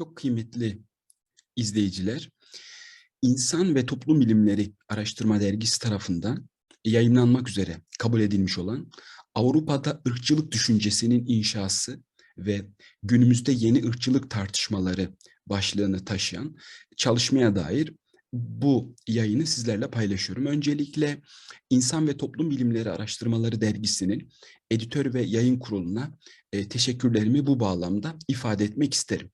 Çok kıymetli izleyiciler, İnsan ve Toplum Bilimleri Araştırma Dergisi tarafından yayınlanmak üzere kabul edilmiş olan Avrupa'da ırkçılık düşüncesinin inşası ve günümüzde yeni ırkçılık tartışmaları başlığını taşıyan çalışmaya dair bu yayını sizlerle paylaşıyorum. Öncelikle İnsan ve Toplum Bilimleri Araştırmaları Dergisi'nin editör ve yayın kuruluna e, teşekkürlerimi bu bağlamda ifade etmek isterim.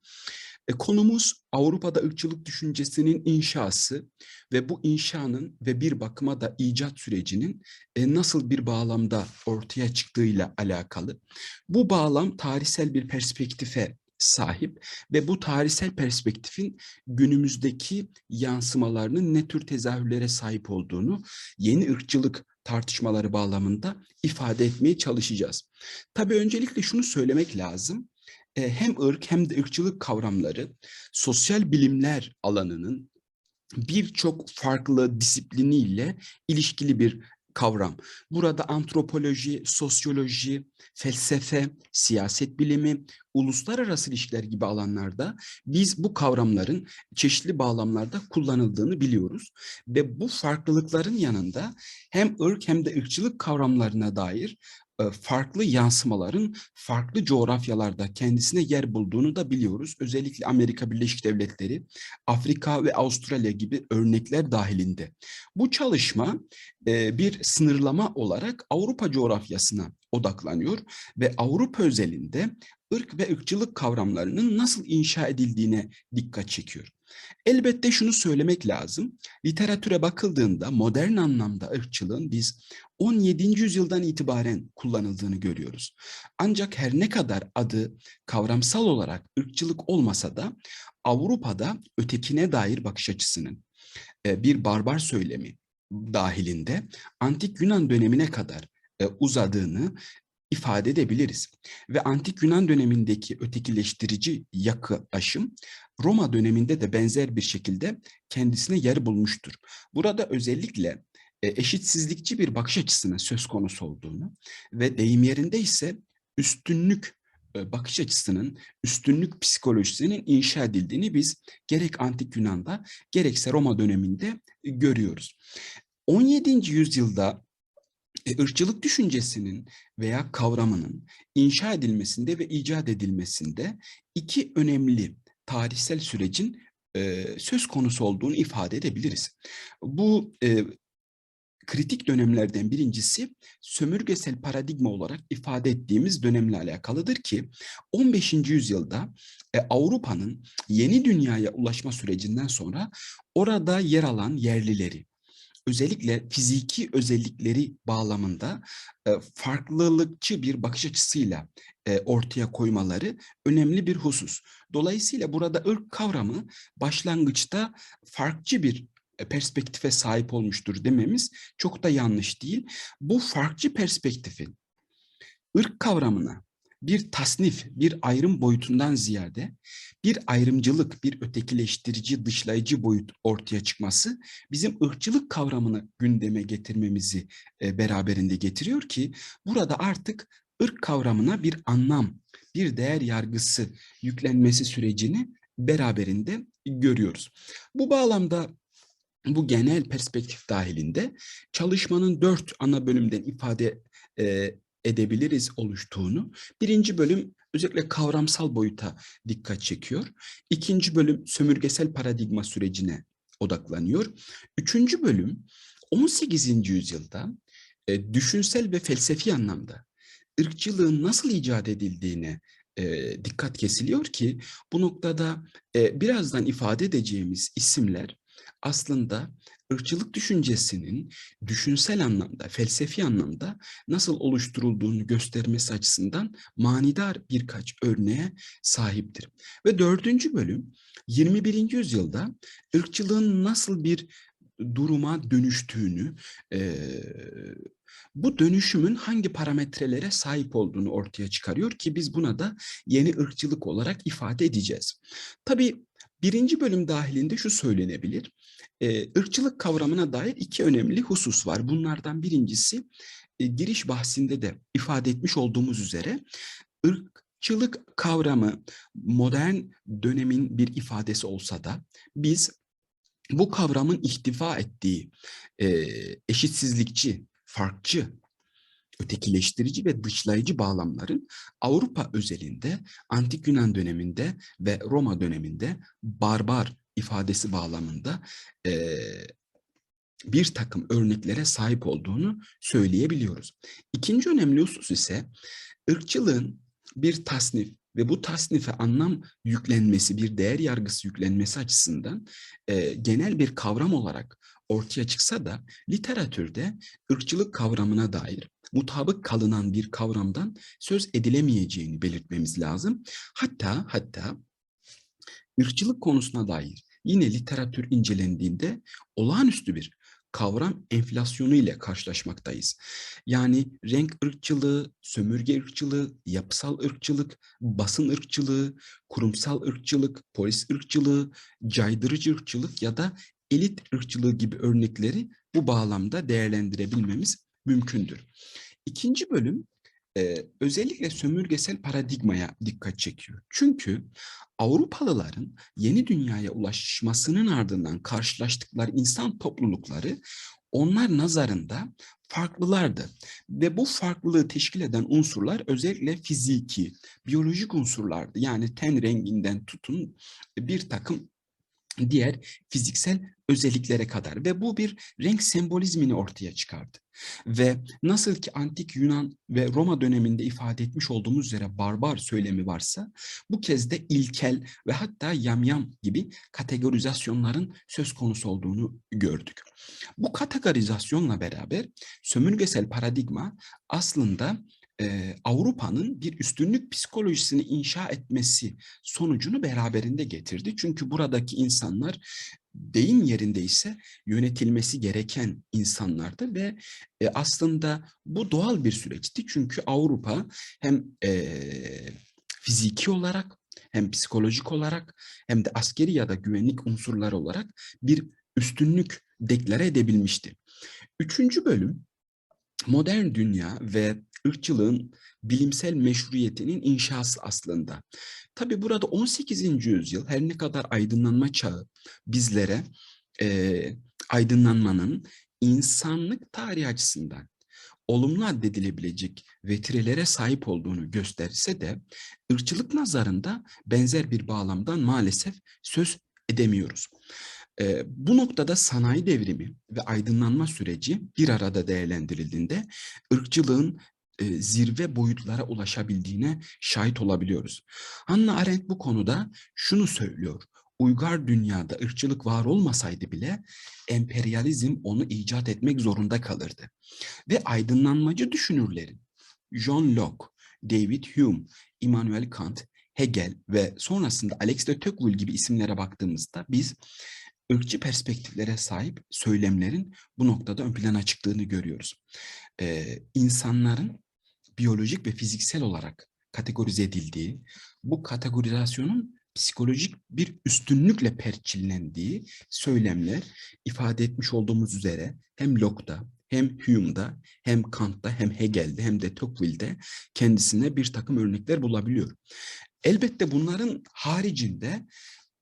E, konumuz Avrupa'da ırkçılık düşüncesinin inşası ve bu inşanın ve bir bakıma da icat sürecinin e, nasıl bir bağlamda ortaya çıktığıyla alakalı. Bu bağlam tarihsel bir perspektife sahip ve bu tarihsel perspektifin günümüzdeki yansımalarının ne tür tezahürlere sahip olduğunu yeni ırkçılık tartışmaları bağlamında ifade etmeye çalışacağız. Tabii öncelikle şunu söylemek lazım. E, hem ırk hem de ırkçılık kavramları sosyal bilimler alanının birçok farklı disipliniyle ilişkili bir kavram. Burada antropoloji, sosyoloji, felsefe, siyaset bilimi, uluslararası ilişkiler gibi alanlarda biz bu kavramların çeşitli bağlamlarda kullanıldığını biliyoruz. Ve bu farklılıkların yanında hem ırk hem de ırkçılık kavramlarına dair farklı yansımaların farklı coğrafyalarda kendisine yer bulduğunu da biliyoruz. Özellikle Amerika Birleşik Devletleri, Afrika ve Avustralya gibi örnekler dahilinde. Bu çalışma bir sınırlama olarak Avrupa coğrafyasına odaklanıyor ve Avrupa özelinde ırk ve ırkçılık kavramlarının nasıl inşa edildiğine dikkat çekiyor. Elbette şunu söylemek lazım. Literatüre bakıldığında modern anlamda ırkçılığın biz 17. yüzyıldan itibaren kullanıldığını görüyoruz. Ancak her ne kadar adı kavramsal olarak ırkçılık olmasa da Avrupa'da ötekine dair bakış açısının e, bir barbar söylemi dahilinde antik Yunan dönemine kadar e, uzadığını ifade edebiliriz. Ve antik Yunan dönemindeki ötekileştirici yaklaşım Roma döneminde de benzer bir şekilde kendisine yer bulmuştur. Burada özellikle e, eşitsizlikçi bir bakış açısının söz konusu olduğunu ve deyim yerinde ise üstünlük e, bakış açısının, üstünlük psikolojisinin inşa edildiğini biz gerek antik Yunan'da gerekse Roma döneminde görüyoruz. 17. yüzyılda e, ırkçılık düşüncesinin veya kavramının inşa edilmesinde ve icat edilmesinde iki önemli tarihsel sürecin e, söz konusu olduğunu ifade edebiliriz. Bu e, kritik dönemlerden birincisi sömürgesel paradigma olarak ifade ettiğimiz dönemle alakalıdır ki 15. yüzyılda e, Avrupa'nın yeni dünyaya ulaşma sürecinden sonra orada yer alan yerlileri, özellikle fiziki özellikleri bağlamında e, farklılıkçı bir bakış açısıyla e, ortaya koymaları önemli bir husus. Dolayısıyla burada ırk kavramı başlangıçta farklı bir e, perspektife sahip olmuştur dememiz çok da yanlış değil. Bu farklı perspektifin ırk kavramına bir tasnif, bir ayrım boyutundan ziyade bir ayrımcılık, bir ötekileştirici, dışlayıcı boyut ortaya çıkması bizim ırkçılık kavramını gündeme getirmemizi e, beraberinde getiriyor ki burada artık ırk kavramına bir anlam, bir değer yargısı yüklenmesi sürecini beraberinde görüyoruz. Bu bağlamda bu genel perspektif dahilinde çalışmanın dört ana bölümden ifade e, edebiliriz oluştuğunu. Birinci bölüm özellikle kavramsal boyuta dikkat çekiyor. İkinci bölüm sömürgesel paradigma sürecine odaklanıyor. Üçüncü bölüm 18. yüzyılda e, düşünsel ve felsefi anlamda ırkçılığın nasıl icat edildiğine e, dikkat kesiliyor ki bu noktada e, birazdan ifade edeceğimiz isimler aslında ırkçılık düşüncesinin düşünsel anlamda, felsefi anlamda nasıl oluşturulduğunu göstermesi açısından manidar birkaç örneğe sahiptir. Ve dördüncü bölüm 21. yüzyılda ırkçılığın nasıl bir duruma dönüştüğünü, e, bu dönüşümün hangi parametrelere sahip olduğunu ortaya çıkarıyor ki biz buna da yeni ırkçılık olarak ifade edeceğiz. Tabii birinci bölüm dahilinde şu söylenebilir e, ırkçılık kavramına dair iki önemli husus var. Bunlardan birincisi e, giriş bahsinde de ifade etmiş olduğumuz üzere ırk ırkçılık kavramı modern dönemin bir ifadesi olsa da biz bu kavramın ihtiva ettiği e, eşitsizlikçi, farkçı, ötekileştirici ve dışlayıcı bağlamların Avrupa özelinde Antik Yunan döneminde ve Roma döneminde barbar ifadesi bağlamında e, bir takım örneklere sahip olduğunu söyleyebiliyoruz. İkinci önemli husus ise ırkçılığın bir tasnif ve bu tasnife anlam yüklenmesi, bir değer yargısı yüklenmesi açısından e, genel bir kavram olarak ortaya çıksa da literatürde ırkçılık kavramına dair mutabık kalınan bir kavramdan söz edilemeyeceğini belirtmemiz lazım. Hatta hatta ırkçılık konusuna dair yine literatür incelendiğinde olağanüstü bir kavram enflasyonu ile karşılaşmaktayız. Yani renk ırkçılığı, sömürge ırkçılığı, yapısal ırkçılık, basın ırkçılığı, kurumsal ırkçılık, polis ırkçılığı, caydırıcı ırkçılık ya da elit ırkçılığı gibi örnekleri bu bağlamda değerlendirebilmemiz mümkündür. İkinci bölüm e, özellikle sömürgesel paradigmaya dikkat çekiyor. Çünkü Avrupalıların yeni dünyaya ulaşmasının ardından karşılaştıkları insan toplulukları onlar nazarında farklılardı. Ve bu farklılığı teşkil eden unsurlar özellikle fiziki, biyolojik unsurlardı. Yani ten renginden tutun bir takım diğer fiziksel özelliklere kadar ve bu bir renk sembolizmini ortaya çıkardı. Ve nasıl ki antik Yunan ve Roma döneminde ifade etmiş olduğumuz üzere barbar söylemi varsa bu kez de ilkel ve hatta yamyam gibi kategorizasyonların söz konusu olduğunu gördük. Bu kategorizasyonla beraber sömürgesel paradigma aslında e, Avrupa'nın bir üstünlük psikolojisini inşa etmesi sonucunu beraberinde getirdi. Çünkü buradaki insanlar deyim yerinde ise yönetilmesi gereken insanlardı ve e, aslında bu doğal bir süreçti. Çünkü Avrupa hem e, fiziki olarak hem psikolojik olarak hem de askeri ya da güvenlik unsurları olarak bir üstünlük deklare edebilmişti. Üçüncü bölüm modern dünya ve ırkçılığın bilimsel meşruiyetinin inşası aslında. Tabi burada 18. yüzyıl her ne kadar aydınlanma çağı bizlere e, aydınlanmanın insanlık tarihi açısından olumlu addedilebilecek vetirelere sahip olduğunu gösterse de ırkçılık nazarında benzer bir bağlamdan maalesef söz edemiyoruz. E, bu noktada sanayi devrimi ve aydınlanma süreci bir arada değerlendirildiğinde ırkçılığın e, zirve boyutlara ulaşabildiğine şahit olabiliyoruz. Hannah Arendt bu konuda şunu söylüyor. Uygar dünyada ırkçılık var olmasaydı bile emperyalizm onu icat etmek zorunda kalırdı. Ve aydınlanmacı düşünürlerin John Locke, David Hume, Immanuel Kant, Hegel ve sonrasında Alex de Tocqueville gibi isimlere baktığımızda biz ırkçı perspektiflere sahip söylemlerin bu noktada ön plana çıktığını görüyoruz. Ee, insanların biyolojik ve fiziksel olarak kategorize edildiği, bu kategorizasyonun psikolojik bir üstünlükle perçinlendiği söylemler ifade etmiş olduğumuz üzere hem Locke'da hem Hume'da hem Kant'ta hem Hegel'de hem de Tocqueville'de kendisine bir takım örnekler bulabiliyor. Elbette bunların haricinde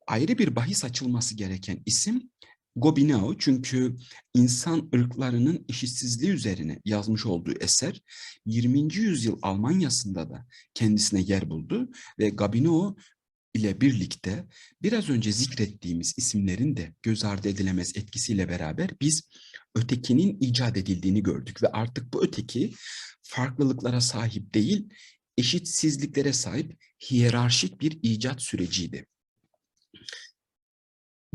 ayrı bir bahis açılması gereken isim Gobineau çünkü insan ırklarının eşitsizliği üzerine yazmış olduğu eser 20. yüzyıl Almanya'sında da kendisine yer buldu ve Gobineau ile birlikte biraz önce zikrettiğimiz isimlerin de göz ardı edilemez etkisiyle beraber biz ötekinin icat edildiğini gördük ve artık bu öteki farklılıklara sahip değil, eşitsizliklere sahip hiyerarşik bir icat süreciydi.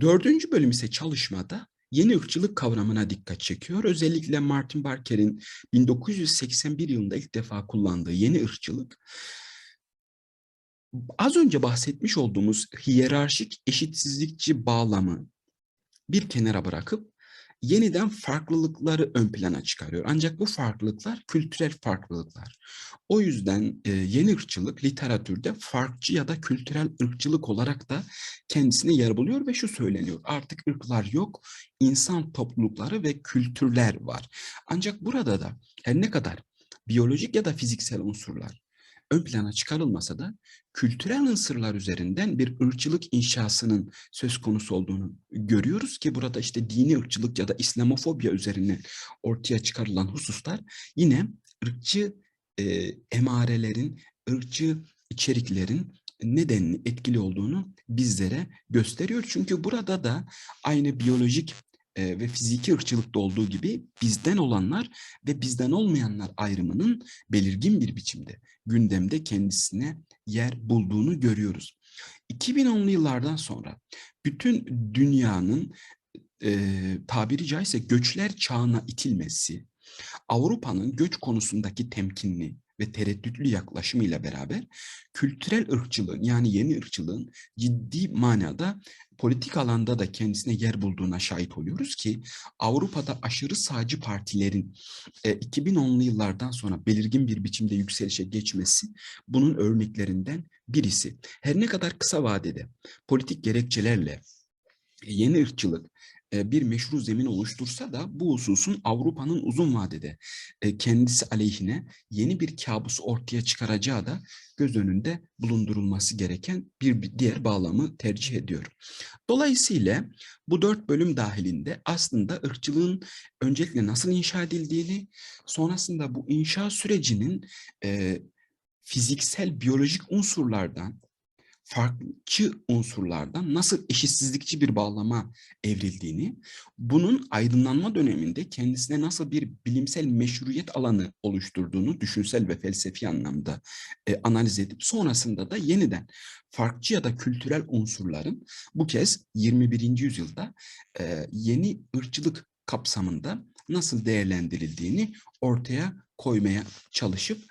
Dördüncü bölüm ise çalışmada yeni ırkçılık kavramına dikkat çekiyor. Özellikle Martin Barker'in 1981 yılında ilk defa kullandığı yeni ırkçılık az önce bahsetmiş olduğumuz hiyerarşik eşitsizlikçi bağlamı bir kenara bırakıp yeniden farklılıkları ön plana çıkarıyor. Ancak bu farklılıklar kültürel farklılıklar. O yüzden e, yeni ırkçılık literatürde farkçı ya da kültürel ırkçılık olarak da kendisine yer buluyor ve şu söyleniyor. Artık ırklar yok, insan toplulukları ve kültürler var. Ancak burada da her ne kadar biyolojik ya da fiziksel unsurlar ön plana çıkarılmasa da kültürel unsurlar üzerinden bir ırkçılık inşasının söz konusu olduğunu görüyoruz ki burada işte dini ırkçılık ya da İslamofobya üzerine ortaya çıkarılan hususlar yine ırkçı e, emarelerin, ırkçı içeriklerin nedenli etkili olduğunu bizlere gösteriyor. Çünkü burada da aynı biyolojik e, ve fiziki ırkçılıkta olduğu gibi bizden olanlar ve bizden olmayanlar ayrımının belirgin bir biçimde gündemde kendisine yer bulduğunu görüyoruz. 2010'lu yıllardan sonra bütün dünyanın e, tabiri caizse göçler çağına itilmesi, Avrupa'nın göç konusundaki temkinli ve tereddütlü yaklaşımıyla beraber kültürel ırkçılığın yani yeni ırkçılığın ciddi manada politik alanda da kendisine yer bulduğuna şahit oluyoruz ki Avrupa'da aşırı sağcı partilerin e, 2010'lu yıllardan sonra belirgin bir biçimde yükselişe geçmesi bunun örneklerinden birisi. Her ne kadar kısa vadede politik gerekçelerle yeni ırkçılık e, bir meşru zemin oluştursa da bu hususun Avrupa'nın uzun vadede e, kendisi aleyhine yeni bir kabus ortaya çıkaracağı da göz önünde bulundurulması gereken bir diğer bağlamı tercih ediyorum. Dolayısıyla bu dört bölüm dahilinde aslında ırkçılığın öncelikle nasıl inşa edildiğini, sonrasında bu inşa sürecinin e, fiziksel, biyolojik unsurlardan farklı unsurlardan nasıl eşitsizlikçi bir bağlama evrildiğini, bunun aydınlanma döneminde kendisine nasıl bir bilimsel meşruiyet alanı oluşturduğunu düşünsel ve felsefi anlamda e, analiz edip sonrasında da yeniden farklı ya da kültürel unsurların bu kez 21. yüzyılda e, yeni ırkçılık kapsamında nasıl değerlendirildiğini ortaya koymaya çalışıp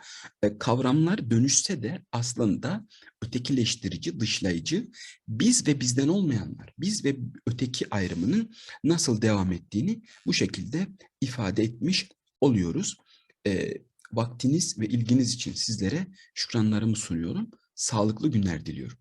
e, kavramlar dönüşse de aslında ötekileştirici, dışlayıcı, biz ve bizden olmayanlar, biz ve öteki ayrımının nasıl devam ettiğini bu şekilde ifade etmiş oluyoruz. E, vaktiniz ve ilginiz için sizlere şükranlarımı sunuyorum. Sağlıklı günler diliyorum.